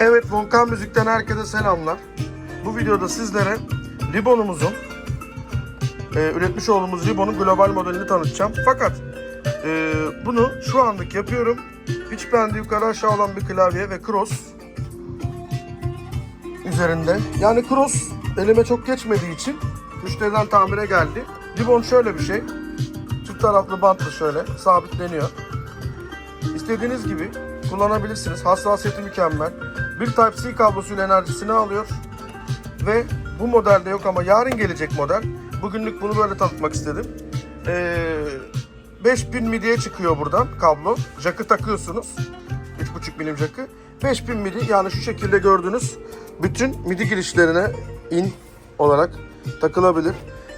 Evet Volkan Müzik'ten herkese selamlar. Bu videoda sizlere Ribon'umuzun e, üretmiş olduğumuz Ribon'un global modelini tanıtacağım. Fakat e, bunu şu anlık yapıyorum. Hiç bende yukarı aşağı olan bir klavye ve cross üzerinde. Yani cross elime çok geçmediği için müşteriden tamire geldi. Ribon şöyle bir şey. Çift taraflı bantla şöyle sabitleniyor. İstediğiniz gibi kullanabilirsiniz. Hassasiyeti mükemmel. Bir Type-C kablosuyla enerjisini alıyor. Ve bu modelde yok ama yarın gelecek model. Bugünlük bunu böyle tanıtmak istedim. Ee, 5000 midiye çıkıyor buradan kablo. Jack'ı takıyorsunuz. 3.5 milim jack'ı. 5000 midi yani şu şekilde gördüğünüz bütün midi girişlerine in olarak takılabilir.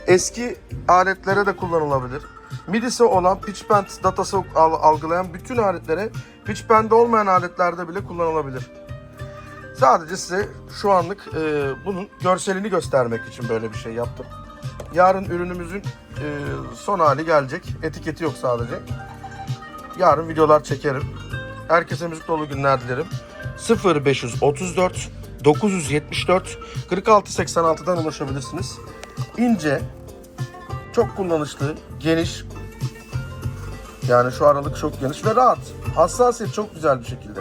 Eski aletlere de kullanılabilir. Midisi olan pitch bend datası al- algılayan bütün aletlere pitch bend olmayan aletlerde bile kullanılabilir. Sadece size şu anlık e, bunun görselini göstermek için böyle bir şey yaptım. Yarın ürünümüzün e, son hali gelecek. Etiketi yok sadece. Yarın videolar çekerim. Herkese müzik dolu günler dilerim. 0534 974 4686'dan ulaşabilirsiniz. İnce, çok kullanışlı, geniş. Yani şu aralık çok geniş ve rahat. Hassasiyet çok güzel bir şekilde.